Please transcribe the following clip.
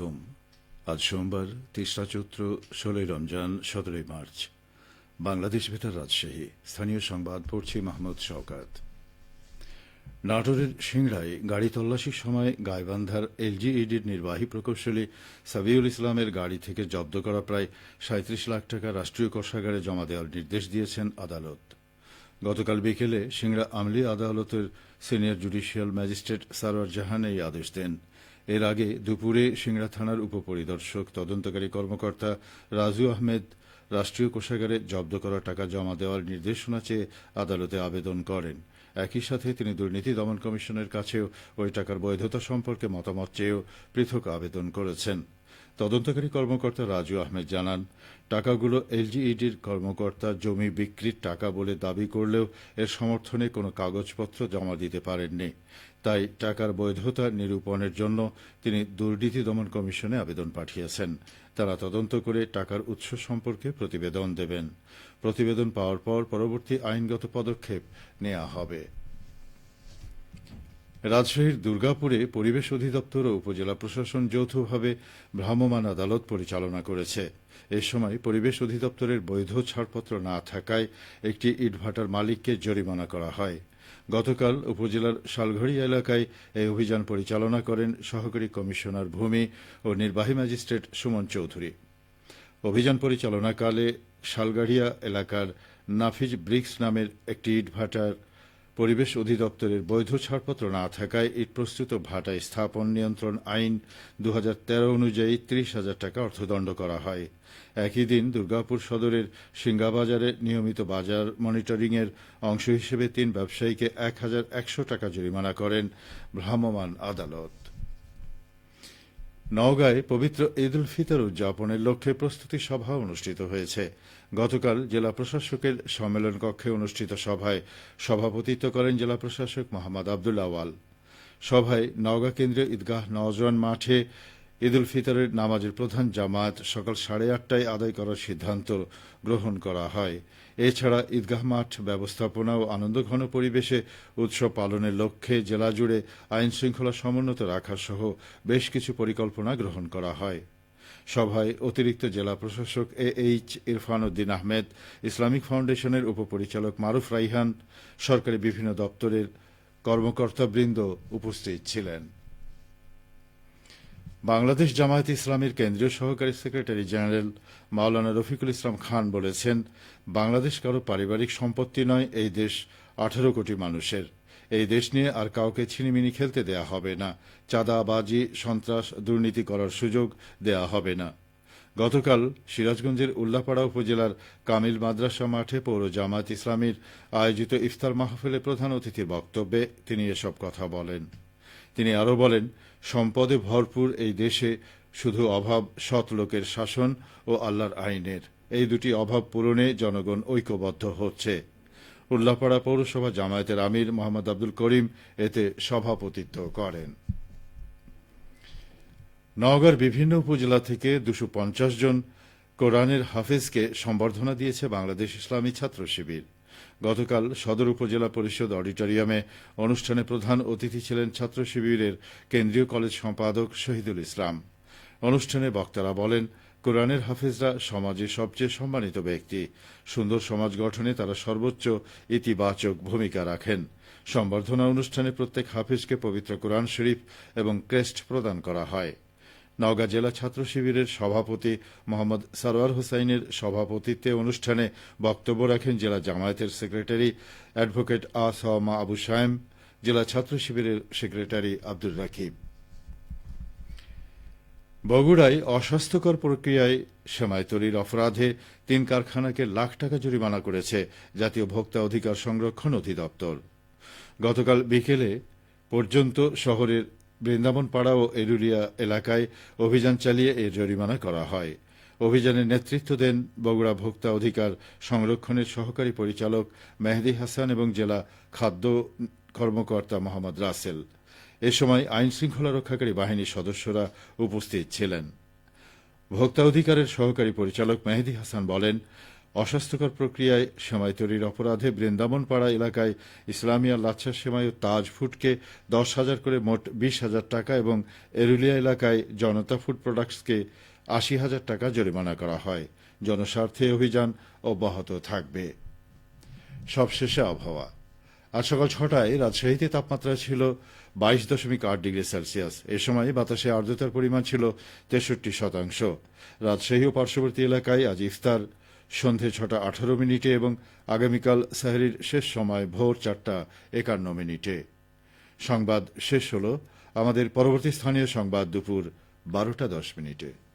আলাইকুম। আজ সোমবার তেসরা চৈত্র ষোলোই রমজান, সতেরোই মার্চ। বাংলাদেশ বেতার রাজশাহী। স্থানীয় সংবাদ পড়ছি মাহমুদ শওকাত। নাটোরের সিংড়ায় গাড়ি তল্লাশির সময় গাইবান্ধার এলজিইডির নির্বাহী প্রকৌশলী সাবিউল ইসলামের গাড়ি থেকে জব্দ করা প্রায় সাঁত্রিশ লাখ টাকা রাষ্ট্রীয় কোষাগারে জমা দেওয়ার নির্দেশ দিয়েছেন আদালত। গতকাল বিকেলে সিংড়া আমলি আদালতের senior judicial magistrate Sarwar Jahan এই আদেশ দেন। এর আগে দুপুরে সিংড়া থানার উপপরিদর্শক তদন্তকারী কর্মকর্তা রাজু আহমেদ রাষ্ট্রীয় কোষাগারে জব্দ করা টাকা জমা দেওয়ার নির্দেশনা চেয়ে আদালতে আবেদন করেন। একই সাথে তিনি দুর্নীতি দমন কমিশনের কাছেও ওই টাকার বৈধতা সম্পর্কে মতামত চেয়েও পৃথক আবেদন করেছেন। তদন্তকারী কর্মকর্তা রাজু আহমেদ জানান, টাকাগুলো এলজিইডির কর্মকর্তা জমি বিক্রির টাকা বলে দাবি করলেও এর সমর্থনে কোনো কাগজপত্র জমা দিতে পারেননি। তাই টাকার বৈধতা নিরূপণের জন্য তিনি দুর্নীতি দমন কমিশনে আবেদন পাঠিয়েছেন। তারা তদন্ত করে টাকার উৎস সম্পর্কে প্রতিবেদন দেবেন। প্রতিবেদন পাওয়ার পর পরবর্তী আইনগত পদক্ষেপ নেওয়া হবে। রাজশাহীর দুর্গাপুরে পরিবেশ অধিদপ্তর ও উপজেলা প্রশাসন যৌথভাবে ভ্রাম্যমাণ আদালত পরিচালনা করেছে। এ সময় পরিবেশ অধিদপ্তরের বৈধ ছাড়পত্র না থাকায় একটি ইটভাটার মালিককে জরিমানা করা হয়। গতকাল উপজেলার শালঘড়ি এলাকায় এই অভিযান পরিচালনা করেন সহকারী কমিশনার ভূমি ও নির্বাহী ম্যাজিস্ট্রেট সুমন চৌধুরী। অভিযান পরিচালনাকালে শালগাড়িয়া এলাকার নাফিজ ব্রিক্স নামের একটি ইটভাটার পরিবেশ অধিদপ্তরের বৈধ ছাড়পত্র না থাকায় ইট প্রস্তুত ভাটায় স্থাপন নিয়ন্ত্রণ আইন দু হাজার তেরো অনুযায়ী ত্রিশ হাজার টাকা অর্থদণ্ড করা হয়। একই দিন দুর্গাপুর সদরের সিঙ্গাবাজারে নিয়মিত বাজার মনিটরিংয়ের অংশ হিসেবে তিন ব্যবসায়ীকে এক হাজার একশো টাকা জরিমানা করেন ভ্রাম্যমাণ আদালত। নওগাঁয় পবিত্র ঈদ উল ফিতর উদযাপনের লক্ষ্যে প্রস্তুতি সভা অনুষ্ঠিত হয়েছে। গতকাল জেলা প্রশাসকের সম্মেলন কক্ষে অনুষ্ঠিত সভায় সভাপতিত্ব করেন জেলা প্রশাসক মোহাম্মদ আবদুল আওয়াল। সভায় নওগাঁ কেন্দ্রীয় ঈদগাহ নওজোয়ান মাঠে ঈদ উল ফিতরের নামাজের প্রধান জামাত সকাল সাড়ে আটটায় আদায় করার সিদ্ধান্ত গ্রহণ করা হয়। এছাড়া ঈদগাহ মাঠ ব্যবস্থাপনা ও আনন্দঘন পরিবেশে উৎসব পালনের লক্ষ্যে জেলা জুড়ে আইন শৃঙ্খলা সমুন্নত রাখা সহ বেশ কিছু পরিকল্পনা গ্রহণ করা হয়। সভায় অতিরিক্ত জেলা প্রশাসক A H Irfan Uddin Ahmed, Islamic ফাউন্ডেশনের উপপরিচালক মারুফ রাইহান, সরকারি বিভিন্ন দপ্তরের কর্মকর্তাবৃন্দ উপস্থিত ছিলেন। বাংলাদেশ জামায়াত ইসলামীর কেন্দ্রীয় সহকারী সেক্রেটারি জেনারেল মাওলানা রফিকুল ইসলাম খান বলেছেন, বাংলাদেশ কারও পারিবারিক সম্পত্তি নয়, এই দেশ আঠারো কোটি মানুষের। এই দেশ নিয়ে আর কাউকে ছিনিমিনি খেলতে দেয়া হবে না, চাঁদাবাজি, সন্ত্রাস, দুর্নীতি করার সুযোগ দেয়া হবে না। গতকাল সিরাজগঞ্জের উল্লাপাড়া উপজেলার কামিল মাদ্রাসা মাঠে পৌর জামায়াত ইসলামীর আয়োজিত ইফতার মাহফিলে প্রধান অতিথির বক্তব্যে তিনি এসব কথা বলেন। তিনি আরও বলেন, সম্পদে ভরপুর এই দেশে শুধু অভাব সৎ লোকের শাসন ও আল্লাহর আইনের। এই দুটি অভাব পূরণে জনগণ ঐক্যবদ্ধ হচ্ছে। উল্লাপাড়া পৌরসভা জামায়াতের আমির মোহাম্মদ আব্দুল করিম এতে সভাপতিত্ব করেন। নওগাঁর বিভিন্ন উপজেলা থেকে দুশো জন কোরআনের হাফেজকে সম্বর্ধনা দিয়েছে বাংলাদেশ ইসলামী ছাত্র শিবির। গতকাল সদর উপজেলা পরিষদ অডিটোরিয়ামে অনুষ্ঠানে প্রধান অতিথি ছিলেন ছাত্র শিবিরের কেন্দ্রীয় কলেজ সম্পাদক শহীদুল ইসলাম। অনুষ্ঠানে বক্তারা বলেন, কোরআনের হাফেজরা সমাজে সবচেয়ে সম্মানিত ব্যক্তি। সুন্দর সমাজ গঠনে তারা সর্বোচ্চ ইতিবাচক ভূমিকা রাখেন। সম্বর্ধনা অনুষ্ঠানে প্রত্যেক হাফেজকে পবিত্র কোরআন শরীফ এবং ক্রেস্ট প্রদান করা হয়। নওগাঁ জেলা ছাত্র শিবিরের সভাপতি মোহাম্মদ সারোয়ার হোসাইনের সভাপতিত্বে অনুষ্ঠানে বক্তব্য রাখেন জেলা জামায়াতের সেক্রেটারি অ্যাডভোকেট আসমা আবু সায়েম, জেলা ছাত্র শিবিরের সেক্রেটারি আব্দুর রাকিব। বগুড়ায় অস্বাস্থ্যকর প্রক্রিয়ায় সেমাই তৈরির অপরাধে তিন কারখানাকে লাখ টাকা জরিমানা করেছে জাতীয় ভোক্তা অধিকার সংরক্ষণ অধিদপ্তর। গতকাল বিকেলে পর্যন্ত শহরের বৃন্দাবনপাড়া ও এরুরিয়া এলাকায় অভিযান চালিয়ে এর জরিমানা করা হয়। অভিযানের নেতৃত্ব দেন বগুড়া ভোক্তা অধিকার সংরক্ষণের সহকারী পরিচালক মেহেদি হাসান এবং জেলা খাদ্য কর্মকর্তা মোহাম্মদ রাসেল। এ সময় আইন শৃঙ্খলা রক্ষাকারী বাহিনীর সদস্যরা উপস্থিত ছিলেন। ভোক্তা অধিকারের সহকারী পরিচালক মেহেদি হাসান বলেন অস্বাস্থ্যকর প্রক্রিয়ায় সেমাই তৈরির অপরাধে বৃন্দাবনপাড়া এলাকায় ইসলামিয়া লাচ্ছা সেমাই ও তাজ ফুডকে দশ হাজার করে মোট বিশ হাজার টাকা এবং এরুলিয়া এলাকায় জনতা ফুড প্রোডাক্টসকে আশি হাজার টাকা জরিমানা করা হয়। জনস্বার্থে অভিযান অব্যাহত থাকবে। সবশেষে আবহাওয়া। আজ সকাল ছটায় রাজশাহীতে তাপমাত্রা ছিল বাইশ দশমিক আট ডিগ্রি সেলসিয়াস। এ সময় বাতাসে আর্দ্রতার পরিমাণ ছিল তেষট্টি শতাংশ। রাজশাহী ও পার্শ্ববর্তী এলাকায় আজ ইফতার সন্ধে ছটা আঠারো মিনিটে এবং আগামীকাল সাহরির শেষ সময় ভোর চারটা একান্ন মিনিটে। সংবাদ শেষ হল। আমাদের পরবর্তী স্থানীয় সংবাদ দুপুর বারোটা দশ মিনিটে।